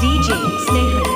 DJ Snehal.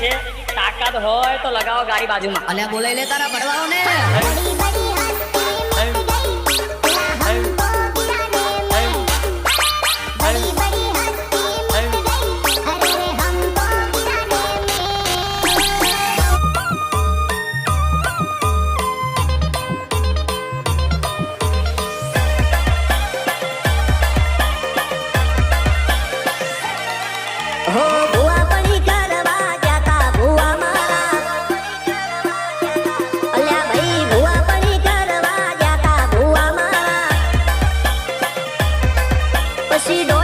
છીએ તાકાત હોય તો લગાવો ગાડી બાજુમાં. અલ્યા બોલાઈ લે તારા પડવાઓ ને બડી બડી 走ろ